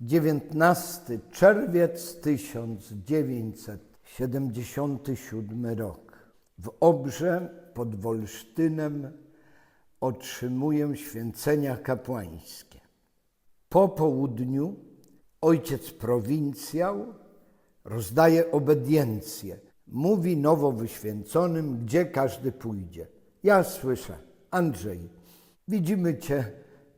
19 czerwiec 1977 rok. W Obrze pod Wolsztynem otrzymuję święcenia kapłańskie. Po południu ojciec prowincjał rozdaje obediencję. Mówi nowo wyświęconym, gdzie każdy pójdzie. Ja słyszę, Andrzej, widzimy Cię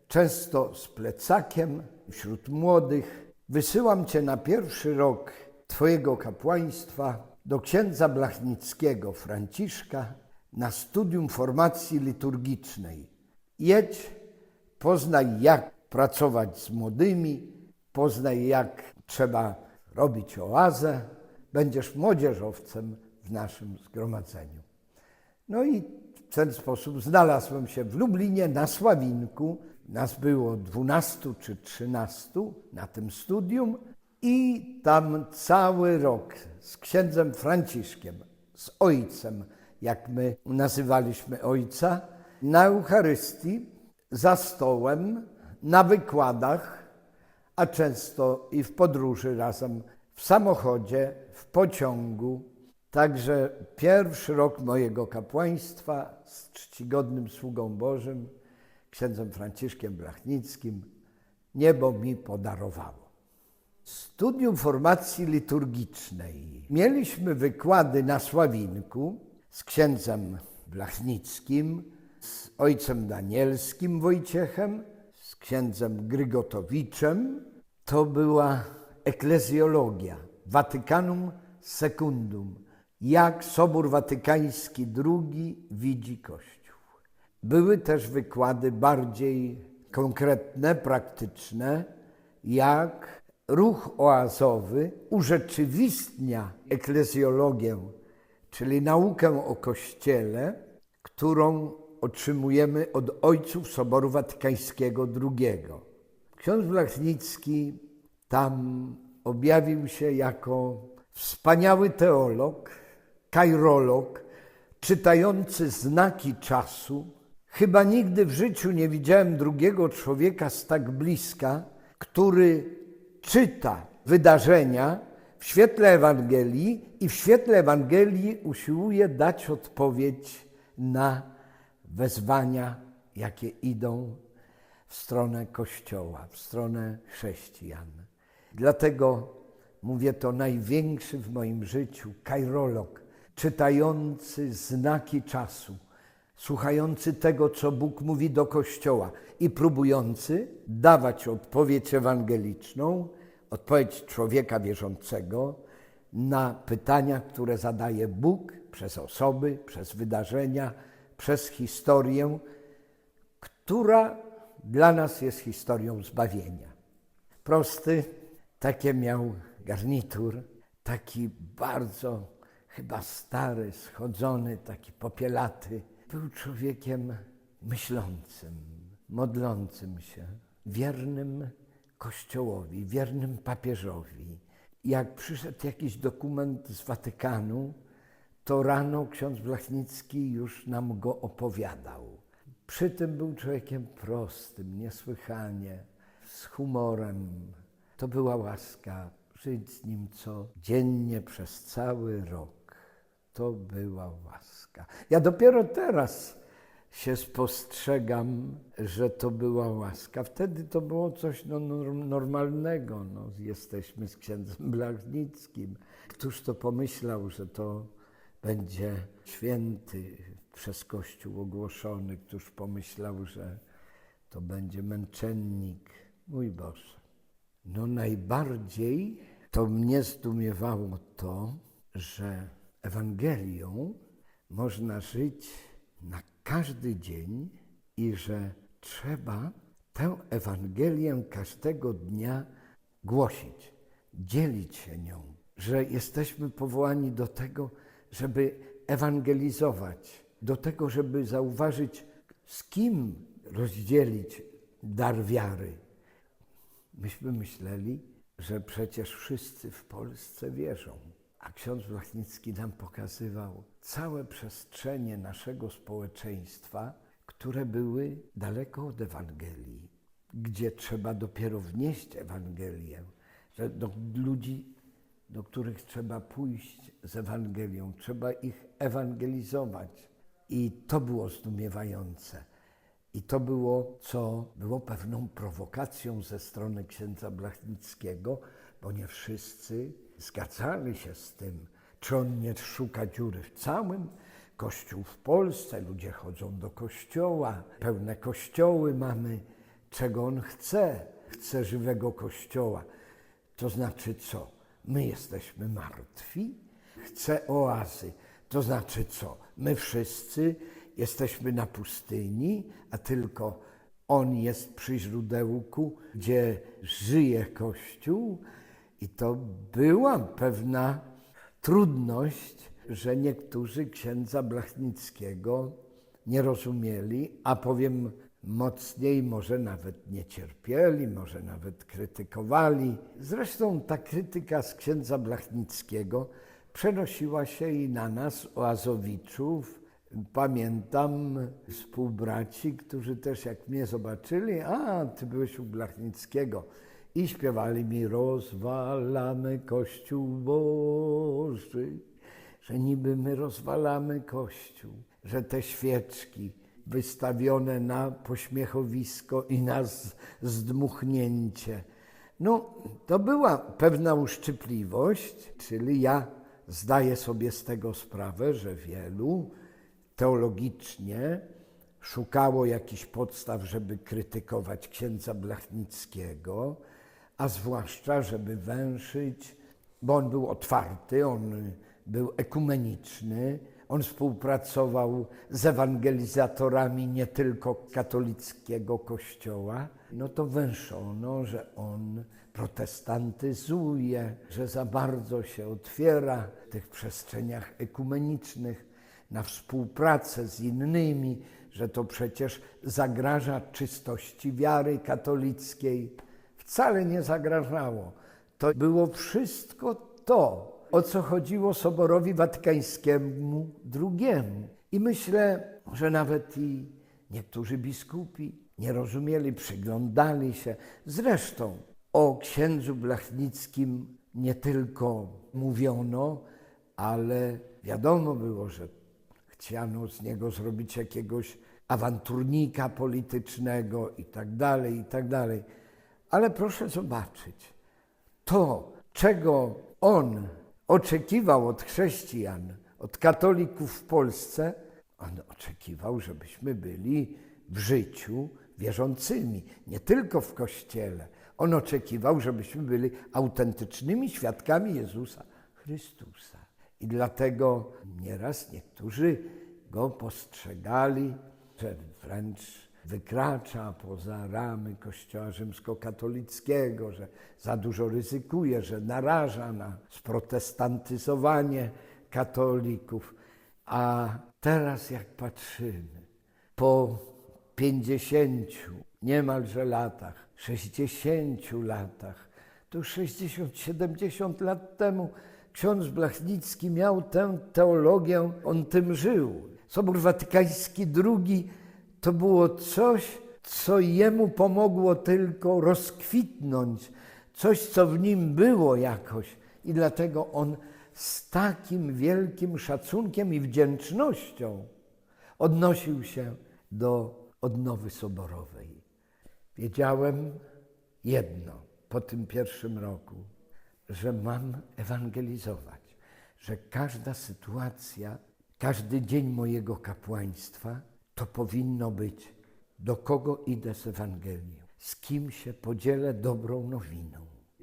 często z plecakiem wśród młodych. Wysyłam Cię na pierwszy rok Twojego kapłaństwa do księdza Blachnickiego Franciszka na studium formacji liturgicznej. Jedź, poznaj jak pracować z młodymi, poznaj jak trzeba robić oazę, będziesz młodzieżowcem w naszym zgromadzeniu. No i w ten sposób znalazłem się w Lublinie na Sławinku. Nas było 12 czy 13 na tym studium i tam cały rok z księdzem Franciszkiem, z ojcem, jak my nazywaliśmy ojca, na Eucharystii, za stołem, na wykładach, a często i w podróży razem w samochodzie, w pociągu. Także pierwszy rok mojego kapłaństwa z czcigodnym sługą Bożym, księdzem Franciszkiem Blachnickim, niebo mi podarowało. Studium formacji liturgicznej. Mieliśmy wykłady na Sławinku z księdzem Blachnickim, z ojcem Danielskim Wojciechem, z księdzem Grygotowiczem. To była eklezjologia, Watykanum Secundum, jak Sobór Watykański II widzi Kościół. Były też wykłady bardziej konkretne, praktyczne, jak ruch oazowy urzeczywistnia eklezjologię, czyli naukę o Kościele, którą otrzymujemy od ojców Soboru Watykańskiego II. Ksiądz Blachnicki tam objawił się jako wspaniały teolog, kairolog, czytający znaki czasu. Chyba nigdy w życiu nie widziałem drugiego człowieka z tak bliska, który czyta wydarzenia w świetle Ewangelii i w świetle Ewangelii usiłuje dać odpowiedź na wezwania, jakie idą w stronę Kościoła, w stronę chrześcijan. Dlatego mówię to największy w moim życiu kairolog, czytający znaki czasu, słuchający tego, co Bóg mówi do Kościoła i próbujący dawać odpowiedź ewangeliczną, odpowiedź człowieka wierzącego na pytania, które zadaje Bóg przez osoby, przez wydarzenia, przez historię, która dla nas jest historią zbawienia. Prosty, takie miał garnitur, taki bardzo chyba stary, schodzony, taki popielaty. Był człowiekiem myślącym, modlącym się, wiernym Kościołowi, wiernym papieżowi. Jak przyszedł jakiś dokument z Watykanu, to rano ksiądz Blachnicki już nam go opowiadał. Przy tym był człowiekiem prostym, niesłychanie, z humorem. To była łaska żyć z nim codziennie przez cały rok. To była łaska. Ja dopiero teraz się spostrzegam, że to była łaska. Wtedy to było coś no, normalnego. No, jesteśmy z księdzem Blachnickim. Któż to pomyślał, że to będzie święty przez Kościół ogłoszony? Któż pomyślał, że to będzie męczennik? Mój Boże. No najbardziej to mnie zdumiewało to, że Ewangelią można żyć na każdy dzień i że trzeba tę Ewangelię każdego dnia głosić, dzielić się nią, że jesteśmy powołani do tego, żeby ewangelizować, do tego, żeby zauważyć, z kim rozdzielić dar wiary. Myśmy myśleli, że przecież wszyscy w Polsce wierzą. A ksiądz Blachnicki nam pokazywał całe przestrzenie naszego społeczeństwa, które były daleko od Ewangelii. gdzie trzeba dopiero wnieść Ewangelię, że do ludzi, do których trzeba pójść z Ewangelią, trzeba ich ewangelizować. I to było zdumiewające. I to było, co było pewną prowokacją ze strony księdza Blachnickiego, bo nie wszyscy zgadzali się z tym, czy on nie szuka dziury w całym. Kościół w Polsce, ludzie chodzą do kościoła, pełne kościoły mamy, czego on chce. Chce żywego kościoła. To znaczy co? My jesteśmy martwi? Chce oazy. To znaczy co? My wszyscy jesteśmy na pustyni, a tylko on jest przy źródełku, gdzie żyje Kościół. I to była pewna trudność, że niektórzy księdza Blachnickiego nie rozumieli, a powiem mocniej, może nawet nie cierpieli, może nawet krytykowali. Zresztą ta krytyka z księdza Blachnickiego przenosiła się i na nas, oazowiczów. Pamiętam współbraci, którzy też jak mnie zobaczyli, a ty byłeś u Blachnickiego i śpiewali mi rozwalamy Kościół Boży, że niby my rozwalamy Kościół, że te świeczki wystawione na pośmiechowisko i na zdmuchnięcie. No, to była pewna uszczypliwość, czyli ja zdaję sobie z tego sprawę, że wielu teologicznie szukało jakichś podstaw, żeby krytykować księdza Blachnickiego, a zwłaszcza, żeby węszyć, bo on był otwarty, on był ekumeniczny, on współpracował z ewangelizatorami nie tylko katolickiego kościoła, no to węszono, że on protestantyzuje, że za bardzo się otwiera w tych przestrzeniach ekumenicznych na współpracę z innymi, że to przecież zagraża czystości wiary katolickiej. Wcale nie zagrażało. To było wszystko to, o co chodziło Soborowi Watykańskiemu II. I myślę, że nawet i niektórzy biskupi nie rozumieli, przyglądali się. Zresztą o księdzu Blachnickim nie tylko mówiono, ale wiadomo było, że chciano z niego zrobić jakiegoś awanturnika politycznego i tak dalej, i tak dalej. Ale proszę zobaczyć, to, czego on oczekiwał od chrześcijan, od katolików w Polsce, on oczekiwał, żebyśmy byli w życiu wierzącymi, nie tylko w kościele. On oczekiwał, żebyśmy byli autentycznymi świadkami Jezusa Chrystusa. I dlatego nieraz niektórzy go postrzegali, że wręcz wykracza poza ramy Kościoła rzymskokatolickiego, że za dużo ryzykuje, że naraża na sprotestantyzowanie katolików. A teraz jak patrzymy, po 50 niemalże latach, 60 latach, to już 60-70 lat temu ksiądz Blachnicki miał tę teologię, on tym żył. Sobór Watykański II to było coś, co jemu pomogło tylko rozkwitnąć, coś, co w nim było jakoś. I dlatego on z takim wielkim szacunkiem i wdzięcznością odnosił się do odnowy soborowej. Wiedziałem jedno po tym pierwszym roku, że mam ewangelizować, że każda sytuacja, każdy dzień mojego kapłaństwa to powinno być, do kogo idę z Ewangelią, z kim się podzielę dobrą nowiną.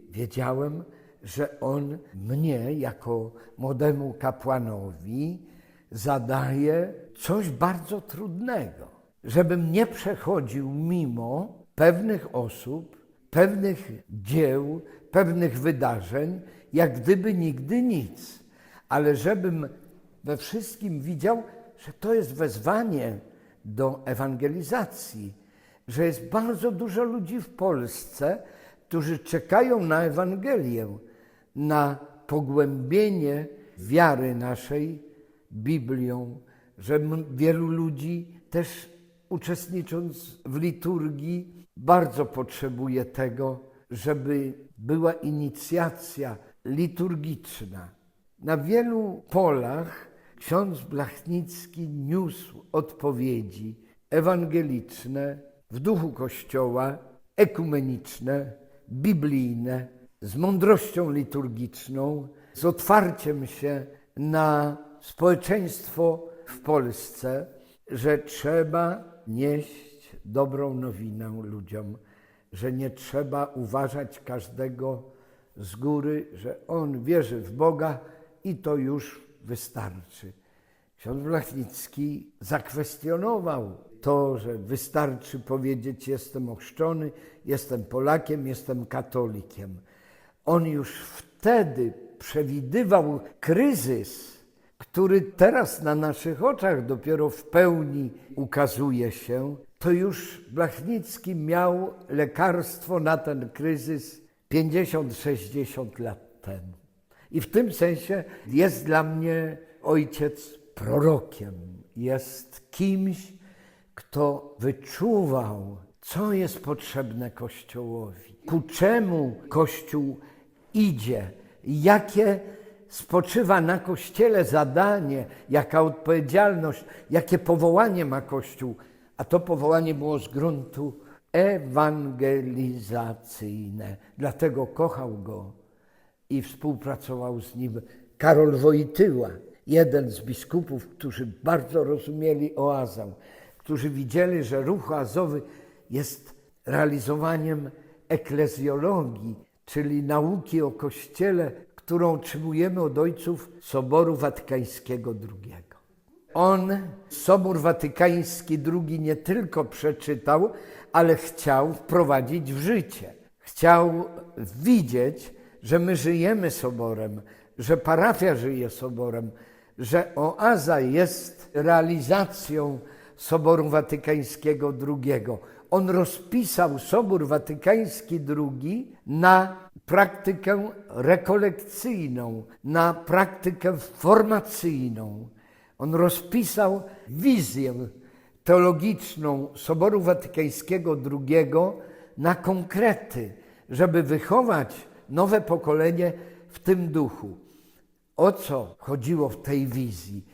Wiedziałem, że On mnie, jako młodemu kapłanowi, zadaje coś bardzo trudnego, żebym nie przechodził mimo pewnych osób, pewnych dzieł, pewnych wydarzeń, jak gdyby nigdy nic, ale żebym we wszystkim widział, że to jest wezwanie do ewangelizacji, że jest bardzo dużo ludzi w Polsce, którzy czekają na Ewangelię, na pogłębienie wiary naszej Biblią, że wielu ludzi też uczestnicząc w liturgii bardzo potrzebuje tego, żeby była inicjacja liturgiczna. Na wielu polach ksiądz Blachnicki niósł odpowiedzi ewangeliczne w duchu Kościoła, ekumeniczne, biblijne, z mądrością liturgiczną, z otwarciem się na społeczeństwo w Polsce, że trzeba nieść dobrą nowinę ludziom, że nie trzeba uważać każdego z góry, że on wierzy w Boga i to już wystarczy. Ksiądz Blachnicki zakwestionował to, że wystarczy powiedzieć: Jestem ochrzczony, jestem Polakiem, jestem katolikiem. On już wtedy przewidywał kryzys, który teraz na naszych oczach dopiero w pełni ukazuje się. To już Blachnicki miał lekarstwo na ten kryzys 50-60 lat temu. I w tym sensie jest dla mnie ojciec prorokiem, jest kimś, kto wyczuwał, co jest potrzebne Kościołowi, ku czemu Kościół idzie, jakie spoczywa na Kościele zadanie, jaka odpowiedzialność, jakie powołanie ma Kościół. A to powołanie było z gruntu ewangelizacyjne. Dlatego kochał go i współpracował z nim Karol Wojtyła, jeden z biskupów, którzy bardzo rozumieli oazę, którzy widzieli, że ruch oazowy jest realizowaniem eklezjologii, czyli nauki o Kościele, którą otrzymujemy od ojców Soboru Watykańskiego II. On Sobór Watykański II nie tylko przeczytał, ale chciał wprowadzić w życie. Chciał widzieć, że my żyjemy Soborem, że parafia żyje Soborem, że oaza jest realizacją Soboru Watykańskiego II. On rozpisał Sobór Watykański II na praktykę rekolekcyjną, na praktykę formacyjną. On rozpisał wizję teologiczną Soboru Watykańskiego II na konkrety, żeby wychować nowe pokolenie w tym duchu. O co chodziło w tej wizji?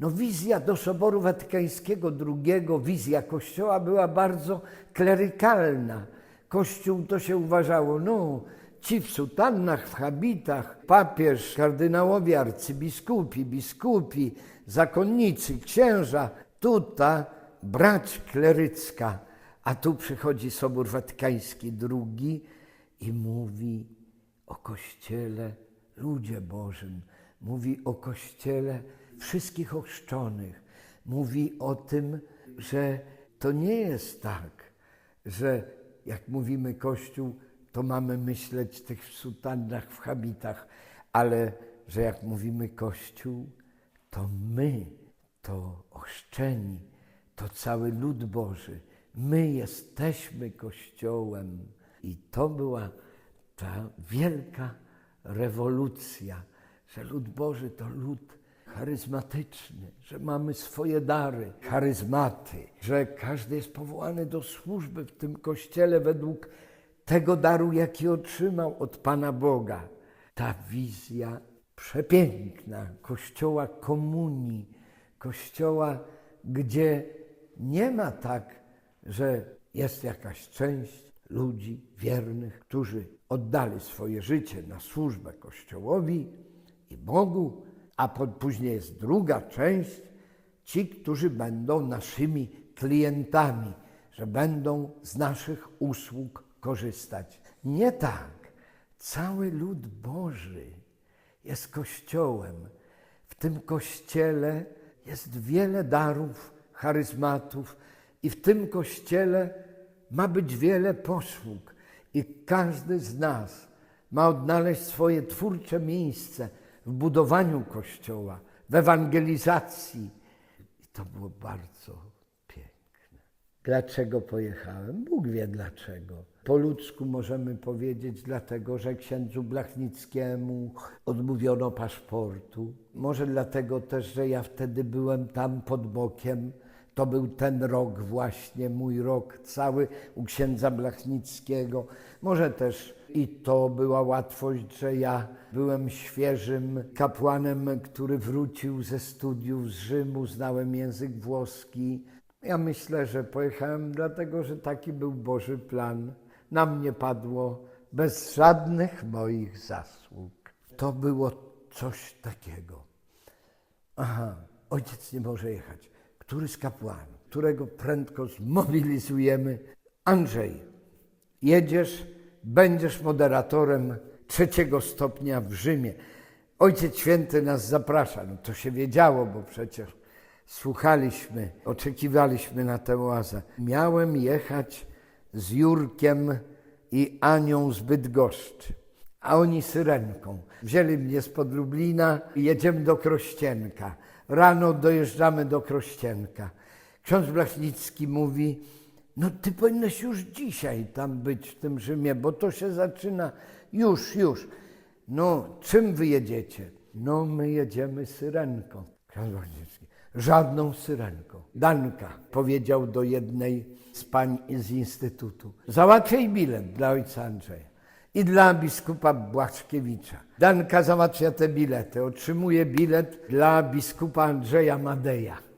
No wizja do Soboru Watykańskiego II, wizja Kościoła była bardzo klerykalna. Kościół to się uważało, no ci w sutannach, w habitach, papież, kardynałowie, arcybiskupi, biskupi, zakonnicy, księża, tutaj brać klerycka, a tu przychodzi Sobór Watykański II i mówi o Kościele, ludzie Bożym, mówi o Kościele wszystkich ochrzczonych, mówi o tym, że to nie jest tak, że jak mówimy Kościół, to mamy myśleć tych w sutannach, w habitach, ale że jak mówimy Kościół, to my, to ochrzczeni, to cały lud Boży, my jesteśmy Kościołem. I to była ta wielka rewolucja, że lud Boży to lud charyzmatyczny, że mamy swoje dary, charyzmaty, że każdy jest powołany do służby w tym Kościele według tego daru, jaki otrzymał od Pana Boga. Ta wizja przepiękna Kościoła komunii, Kościoła, gdzie nie ma tak, że jest jakaś część ludzi wiernych, którzy oddali swoje życie na służbę Kościołowi i Bogu, a później jest druga część, ci, którzy będą naszymi klientami, że będą z naszych usług korzystać. Nie tak. Cały lud Boży jest Kościołem. W tym Kościele jest wiele darów, charyzmatów i w tym Kościele ma być wiele posług i każdy z nas ma odnaleźć swoje twórcze miejsce w budowaniu Kościoła, w ewangelizacji. I to było bardzo piękne. Dlaczego pojechałem? Bóg wie dlaczego. Po ludzku możemy powiedzieć, dlatego że księdzu Blachnickiemu odmówiono paszportu. Może dlatego też, że ja wtedy byłem tam pod bokiem To był ten rok właśnie, mój rok cały u księdza Blachnickiego. Może też i to była łatwość, że ja byłem świeżym kapłanem, który wrócił ze studiów z Rzymu, znałem język włoski. Ja myślę, że pojechałem dlatego, że taki był Boży plan. Na mnie padło bez żadnych moich zasług. To było coś takiego. Aha, ojciec nie może jechać. Który z kapłanów, którego prędko zmobilizujemy? Andrzej, jedziesz, będziesz moderatorem trzeciego stopnia w Rzymie. Ojciec Święty nas zaprasza. No to się wiedziało, bo przecież słuchaliśmy, oczekiwaliśmy na tę oazę. Miałem jechać z Jurkiem i Anią z Bydgoszczy, a oni syrenką. Wzięli mnie spod Lublina i jedziemy do Krościenka. Rano dojeżdżamy do Krościenka. Ksiądz Blachnicki mówi, no ty powinieneś już dzisiaj tam być w tym Rzymie, bo to się zaczyna już, już. No, czym wy jedziecie? No, my jedziemy syrenką. Ksiądz Blachnicki, żadną syrenką. Danka powiedział do jednej z pań z Instytutu, załatwiaj bilet dla ojca Andrzeja i dla biskupa Błaszkiewicza. Danka załatwia te bilety, otrzymuje bilet dla biskupa Andrzeja Madeja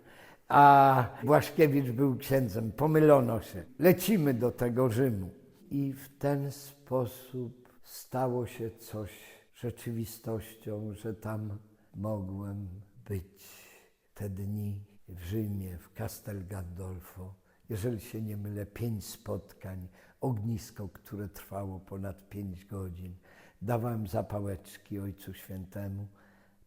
a Błaszkiewicz był księdzem. Pomylono się. Lecimy do tego Rzymu. I w ten sposób stało się coś rzeczywistością, że tam mogłem być te dni w Rzymie, w Castel Gandolfo. Jeżeli się nie mylę, pięć spotkań, ognisko, które trwało ponad pięć godzin. Dawałem zapałeczki Ojcu Świętemu,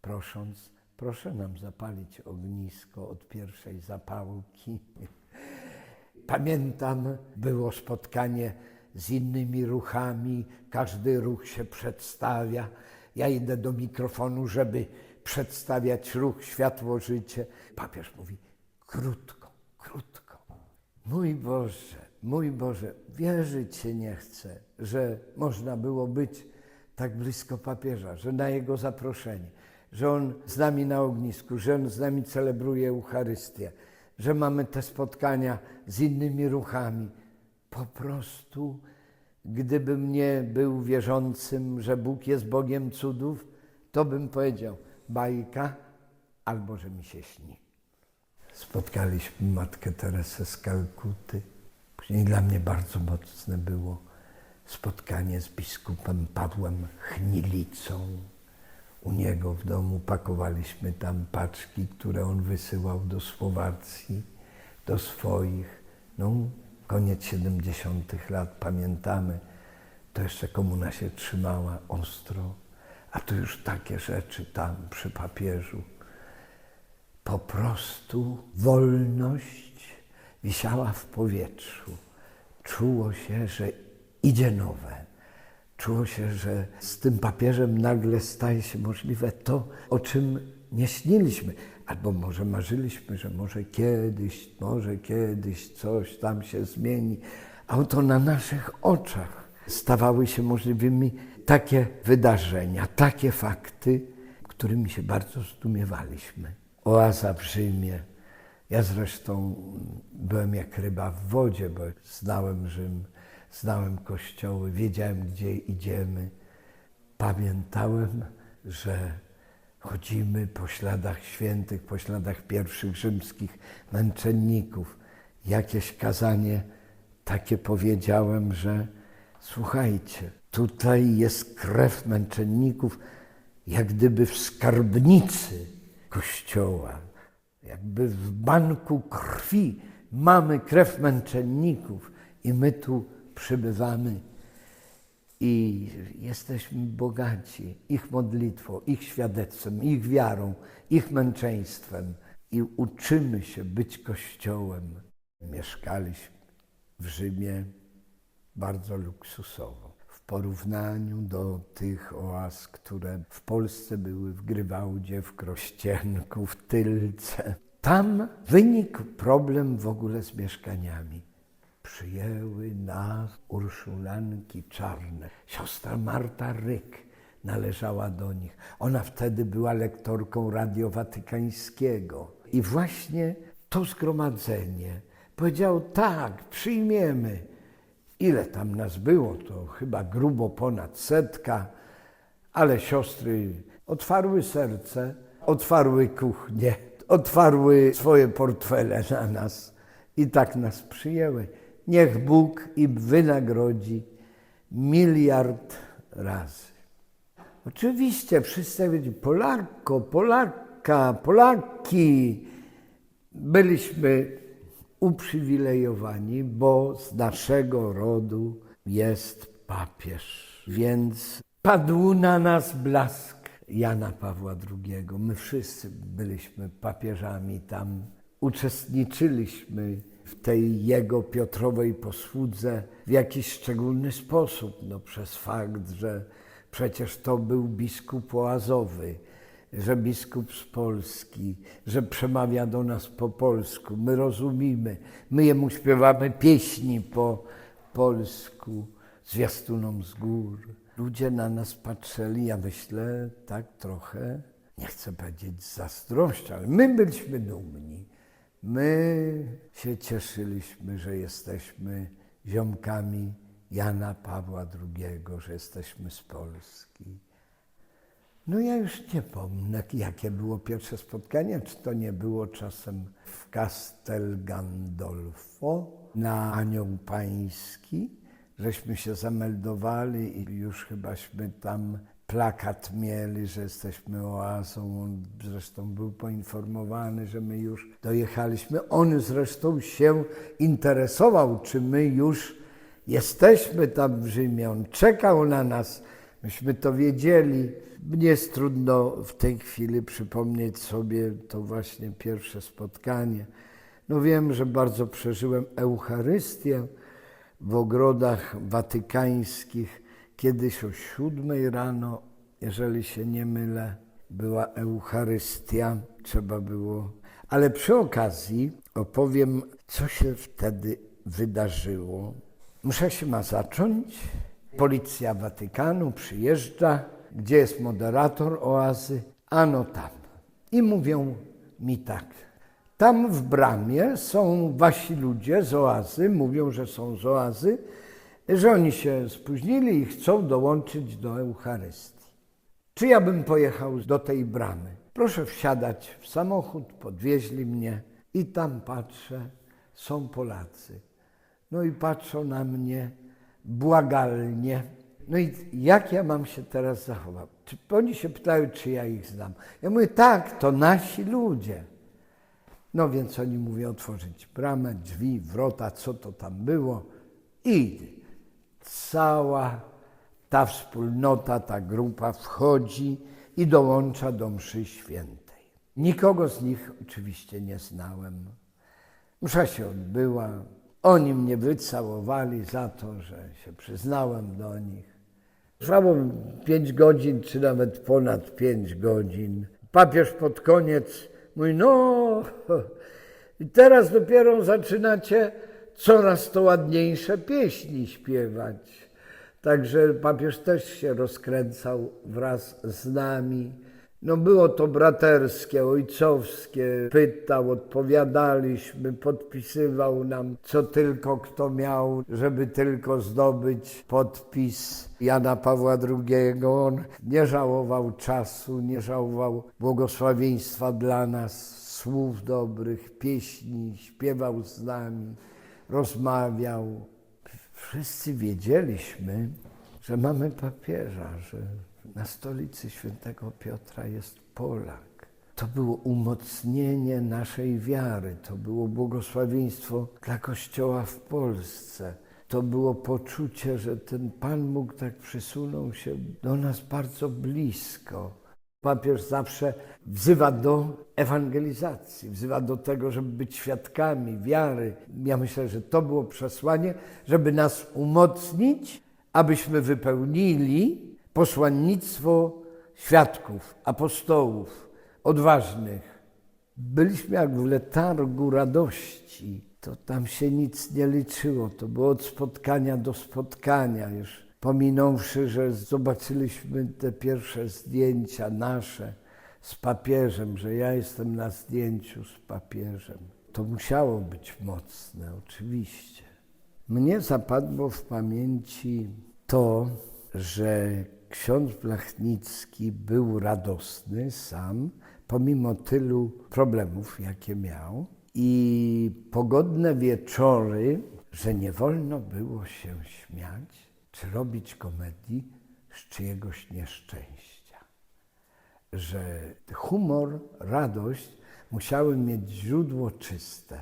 prosząc, proszę nam zapalić ognisko od pierwszej zapałki. Pamiętam, było spotkanie z innymi ruchami, każdy ruch się przedstawia. Ja idę do mikrofonu, żeby przedstawiać ruch Światło Życie. Papież mówi, krótko, krótko. Mój Boże, mój Boże, wierzyć się nie chcę, że można było być tak blisko papieża, że na jego zaproszenie, że on z nami na ognisku, że on z nami celebruje Eucharystię, że mamy te spotkania z innymi ruchami. Po prostu, gdybym nie był wierzącym, że Bóg jest Bogiem cudów, to bym powiedział bajka albo że mi się śni. Spotkaliśmy matkę Teresę z Kalkuty. Później dla mnie bardzo mocne było spotkanie z biskupem Pawłem Chnilicą. U niego w domu pakowaliśmy tam paczki, które on wysyłał do Słowacji, do swoich. No, koniec 70. lat, pamiętamy, to jeszcze komuna się trzymała ostro, a tu już takie rzeczy tam przy papieżu. Po prostu wolność wisiała w powietrzu. Czuło się, że idzie nowe. Czuło się, że z tym papieżem nagle staje się możliwe to, o czym nie śniliśmy, albo może marzyliśmy, że może kiedyś, może kiedyś coś tam się zmieni, a oto na naszych oczach stawały się możliwymi takie wydarzenia, takie fakty, którymi się bardzo zdumiewaliśmy. Oaza w Rzymie. Ja zresztą byłem jak ryba w wodzie, bo znałem Rzym, znałem kościoły, wiedziałem, gdzie idziemy. Pamiętałem, że chodzimy po śladach świętych, po śladach pierwszych rzymskich męczenników. Jakieś kazanie takie powiedziałem, że słuchajcie, tutaj jest krew męczenników, jak gdyby w skarbnicy Kościoła, jakby w banku krwi mamy krew męczenników i my tu przybywamy i jesteśmy bogaci ich modlitwą, ich świadectwem, ich wiarą, ich męczeństwem i uczymy się być Kościołem. Mieszkaliśmy w Rzymie bardzo luksusowo porównaniu do tych oaz, które w Polsce były w Grywałdzie, w Krościenku, w Tylce. Tam wynikł problem w ogóle z mieszkaniami przyjęły nas urszulanki czarne. Siostra Marta Ryk należała do nich. Ona wtedy była lektorką Radio Watykańskiego. I właśnie to zgromadzenie powiedziało tak, przyjmiemy. Ile tam nas było? To chyba grubo ponad setka, ale siostry otwarły serce, otwarły kuchnię, otwarły swoje portfele na nas i tak nas przyjęły. Niech Bóg im wynagrodzi miliard razy. Oczywiście wszyscy mówili Polarko, Polaka, Polaki. Byliśmy uprzywilejowani, bo z naszego rodu jest papież. Więc padł na nas blask Jana Pawła II. My wszyscy byliśmy papieżami tam. Uczestniczyliśmy w tej jego Piotrowej posłudze w jakiś szczególny sposób, no przez fakt, że przecież to był biskup oazowy, że biskup z Polski, że przemawia do nas po polsku, my rozumimy, my jemu śpiewamy pieśni po polsku, zwiastunom z gór. Ludzie na nas patrzyli, ja myślę, tak trochę, nie chcę powiedzieć z zazdrością, ale my byliśmy dumni. My się cieszyliśmy, że jesteśmy ziomkami Jana Pawła II, że jesteśmy z Polski. No ja już nie pomnę, jakie było pierwsze spotkanie, czy to nie było czasem w Castel Gandolfo na Anioł Pański, żeśmy się zameldowali i już chybaśmy tam plakat mieli, że jesteśmy oazą. On zresztą był poinformowany, że my już dojechaliśmy. On zresztą się interesował, czy my już jesteśmy tam w Rzymie. On czekał na nas, myśmy to wiedzieli. Mnie jest trudno w tej chwili przypomnieć sobie to właśnie pierwsze spotkanie. No wiem, że bardzo przeżyłem Eucharystię w ogrodach watykańskich. Kiedyś o siódmej rano, jeżeli się nie mylę, była Eucharystia, trzeba było. Ale przy okazji opowiem, co się wtedy wydarzyło. Msza się ma zacząć. Policja Watykanu przyjeżdża. Gdzie jest moderator oazy? Ano tam. I mówią mi tak. Tam w bramie są wasi ludzie z oazy, mówią, że są z oazy, że oni się spóźnili i chcą dołączyć do Eucharystii. Czy ja bym pojechał do tej bramy? Proszę wsiadać w samochód, podwieźli mnie i tam patrzę, są Polacy. No i patrzą na mnie błagalnie. No i jak ja mam się teraz zachować? Czy oni się pytają, czy ja ich znam? Ja mówię, tak, to nasi ludzie. No więc oni mówią otworzyć bramę, drzwi, wrota, co to tam było. I cała ta wspólnota, ta grupa wchodzi i dołącza do mszy świętej. Nikogo z nich oczywiście nie znałem. Msza się odbyła. Oni mnie wycałowali za to, że się przyznałem do nich. Trwało pięć godzin, czy nawet ponad pięć godzin. Papież pod koniec mówi, no i teraz dopiero zaczynacie coraz to ładniejsze pieśni śpiewać. Także papież też się rozkręcał wraz z nami. No było to braterskie, ojcowskie. Pytał, odpowiadaliśmy, podpisywał nam, co tylko kto miał, żeby tylko zdobyć podpis Jana Pawła II. On nie żałował czasu, nie żałował błogosławieństwa dla nas, słów dobrych, pieśni, śpiewał z nami, rozmawiał. Wszyscy wiedzieliśmy, że mamy papieża, że na stolicy świętego Piotra jest Polak. To było umocnienie naszej wiary, to było błogosławieństwo dla Kościoła w Polsce. To było poczucie, że ten Pan mógł tak przysunął się do nas bardzo blisko. Papież zawsze wzywa do ewangelizacji, wzywa do tego, żeby być świadkami wiary. Ja myślę, że to było przesłanie, żeby nas umocnić, abyśmy wypełnili posłannictwo świadków, apostołów, odważnych. Byliśmy jak w letargu radości. To tam się nic nie liczyło. To było od spotkania do spotkania już. Pominąwszy, że zobaczyliśmy te pierwsze zdjęcia nasze z papieżem, że ja jestem na zdjęciu z papieżem. to musiało być mocne, oczywiście. Mnie zapadło w pamięci to, że ksiądz Blachnicki był radosny sam, pomimo tylu problemów, jakie miał, i pogodne wieczory, że nie wolno było się śmiać czy robić komedii z czyjegoś nieszczęścia. Że humor, radość musiały mieć źródło czyste.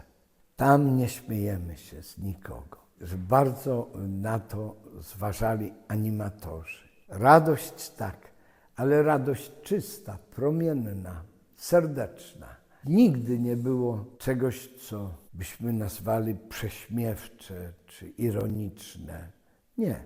Tam nie śmiejemy się z nikogo. Że bardzo na to zważali animatorzy. Radość tak, ale radość czysta, promienna, serdeczna. Nigdy nie było czegoś, co byśmy nazwali prześmiewcze czy ironiczne. Nie.